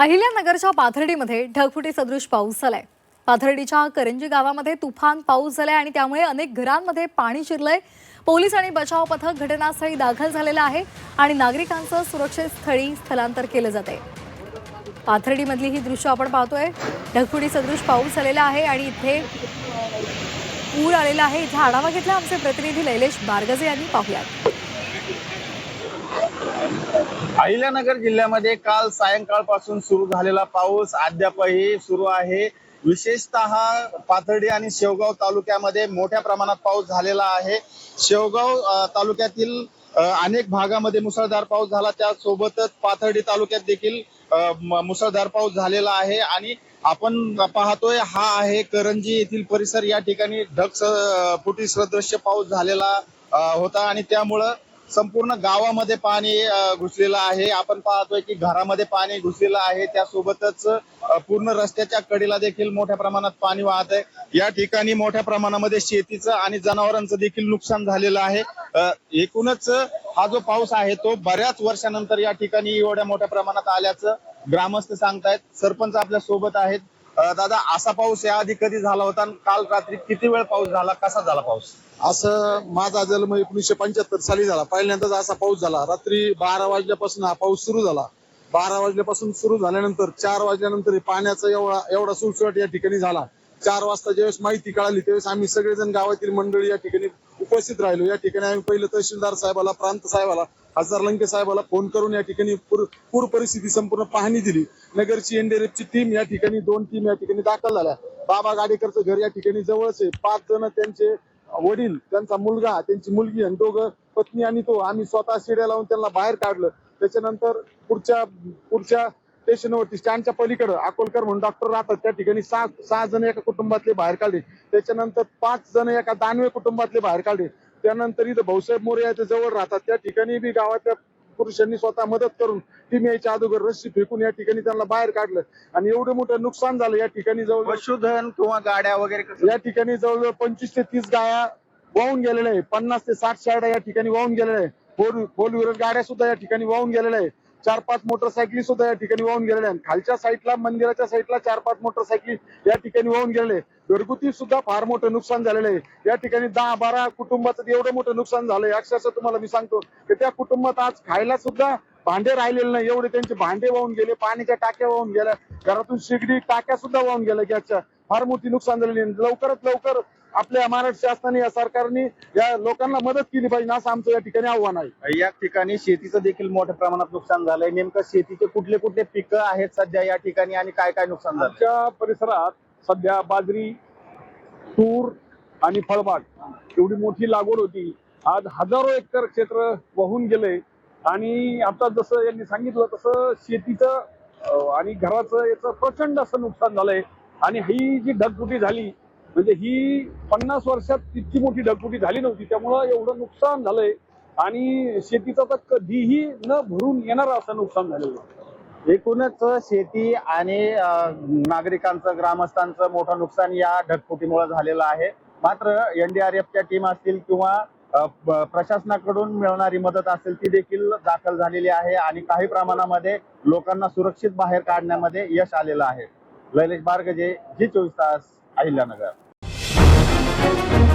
अहिल्यानगरच्या पाथर्डीमध्ये ढगफुटी सदृश पाऊस झालाय. पाथर्डीच्या करंजी गावामध्ये तुफान पाऊस झालाय आणि त्यामुळे अनेक घरांमध्ये पाणी शिरलंय. पोलीस आणि बचाव पथक घटनास्थळी दाखल झालेलं आहे आणि नागरिकांचं सुरक्षित स्थळी स्थलांतर केलं जात आहे पाथर्डीमधली ही दृश्य आपण पाहतोय. ढगफुटी सदृश पाऊस झालेला आहे आणि इथे पूर आलेला आहे. इथे आढावा घेतला आमचे प्रतिनिधी लैलेश बारगजे यांनी. पाहुयात. अहिल्यानगर जिल्ह्यामध्ये काल सायंकाळपासून सुरू झालेला पाऊस अद्यापही सुरू आहे. विशेषतः पाथर्डी आणि शेवगाव तालुक्यामध्ये मोठ्या प्रमाणात पाऊस झालेला आहे. शेवगाव तालुक्यातील अनेक भागामध्ये मुसळधार पाऊस झाला. त्यासोबतच पाथर्डी तालुक्यात देखील मुसळधार पाऊस झालेला आहे. आणि आपण पाहतोय हा आहे करंजी येथील परिसर. या ठिकाणी ढग फुटी सदृश्य पाऊस झालेला होता. आणि त्यामुळं संपूर्ण गावामध्ये पाणी घुसलेलं आहे. आपण पाहतोय की घरामध्ये पाणी घुसलेलं आहे. त्यासोबतच पूर्ण रस्त्याच्या कडेला देखील मोठ्या प्रमाणात पाणी वाहत आहे. या ठिकाणी मोठ्या प्रमाणामध्ये शेतीचं आणि जनावरांचं देखील नुकसान झालेलं आहे. एकूणच हा जो पाऊस आहे तो बऱ्याच वर्षानंतर या ठिकाणी एवढ्या मोठ्या प्रमाणात आल्याचं ग्रामस्थ सांगतायत. सरपंच आपल्यासोबत आहेत. दादा असा पाऊस याआधी कधी झाला होता आणि काल रात्री किती वेळ पाऊस झाला कसा झाला पाऊस? असं माझा जन्म एकोणीसशे पंच्याहत्तर साली झाला. पहिल्यांदाच असा पाऊस झाला. रात्री बारा वाजल्यापासून हा पाऊस सुरू झाला. बारा वाजल्यापासून सुरू झाल्यानंतर चार वाजल्यानंतर पाण्याचा एवढा एवढा सुळसुळट या ठिकाणी झाला. चार वाजता ज्यावेळेस माहिती कळाली त्यावेळेस आम्ही सगळेजण गावातील मंडळी या ठिकाणी उपस्थित राहिलो. या ठिकाणी आम्ही पहिले तहसीलदार साहेबाला प्रांत साहेबाला खासदार लंके साहेबाला फोन करून या ठिकाणी पूर पूर परिस्थिती संपूर्ण पाहणी दिली. नगरची एनडीआरएफची टीम या ठिकाणी दोन टीम या ठिकाणी दाखल झाल्या. बाबा गाडेकरचं घर या ठिकाणी जवळच आहे. पाच जण त्यांचे वडील त्यांचा मुलगा त्यांची मुलगी आणि दोघं पत्नी आणि तो. आम्ही स्वतः शिड्या लावून त्यांना बाहेर काढलं. त्याच्यानंतर पुढच्या पुढच्या स्टेशनवरती स्टँडच्या पलीकडे अकोलकर म्हणून डॉक्टर राहतात. त्या ठिकाणी सहा सहा जण एका कुटुंबातले बाहेर काढले. त्याच्यानंतर पाच जण एका दानवे कुटुंबातले बाहेर काढले. त्यानंतर इथं भाऊसाहेब मोरे ते जवळ राहतात. त्या ठिकाणी बी गावातल्या पुरुषांनी स्वतः मदत करून टीम यायच्या अगोदर रस्सी फेकून या ठिकाणी त्यांना बाहेर काढलं. आणि एवढं मोठं नुकसान झालं या ठिकाणी जवळ पशुधन किंवा गाड्या वगैरे या ठिकाणी जवळजवळ पंचवीस ते तीस गाया वाहून गेलेल्या आहे पन्नास ते साठ शाळा या ठिकाणी वाहून गेलेल्या आहे फोर फोर व्हीलर गाड्या सुद्धा या ठिकाणी वाहून गेलेल्या आहे चार पाच मोटरसायकली सुद्धा या ठिकाणी वाहून गेलेल्या आहेत. खालच्या साईडला मंदिराच्या साईडला चार पाच मोटरसायकली या ठिकाणी वाहून गेलेले घरगुती सुद्धा फार मोठं नुकसान झालेलं आहे. या ठिकाणी दहा बारा कुटुंबाचं एवढं मोठं नुकसान झालंय. अक्षरशः तुम्हाला मी सांगतो की त्या कुटुंबात आज खायला सुद्धा भांडे राहिलेले नाही. एवढे त्यांचे भांडे वाहून गेले पाण्याच्या टाक्या वाहून गेल्या घरातून शेगडी टाक्या सुद्धा वाहून गेल्या गॅसच्या. फार मोठी नुकसान झालेली लवकरात लवकर आपल्या महाराष्ट्र शासनाने या सरकारने या लोकांना मदत केली पाहिजे असं आमचं या ठिकाणी आव्हान आहे. या ठिकाणी शेतीचं देखील मोठ्या प्रमाणात नुकसान झालंय. नेमकं शेतीचे कुठले कुठले पिकं आहेत सध्या या ठिकाणी आणि काय काय नुकसान झालं आमच्या परिसरात सध्या बाजरी तूर आणि फळबाग एवढी मोठी लागवड होती. आज हजारो एकर क्षेत्र वाहून गेले आणि आता जसं यांनी सांगितलं तसं शेतीचं आणि घराचं याचं प्रचंड असं नुकसान झालंय. आणि ही जी ढगफुटी झाली म्हणजे ही पन्नास वर्षात इतकी मोठी ढगफुटी झाली नव्हती. त्यामुळं एवढं नुकसान झालंय. आणि शेतीचं तर कधीही न भरून येणार असं नुकसान झालेलं एकूणच शेती आणि नागरिकांचं ग्रामस्थांचं मोठं नुकसान या ढगफुटीमुळे झालेलं आहे. मात्र एनडीआरएफच्या टीम असतील किंवा प्रशासनाकडून मिळणारी मदत असेल ती देखील दाखल झालेली आहे आणि काही प्रमाणामध्ये लोकांना सुरक्षित बाहेर काढण्यामध्ये यश आलेलं आहे. लैलेश बारगजे जी चोवीस तास अहिल्यानगर. Thank you.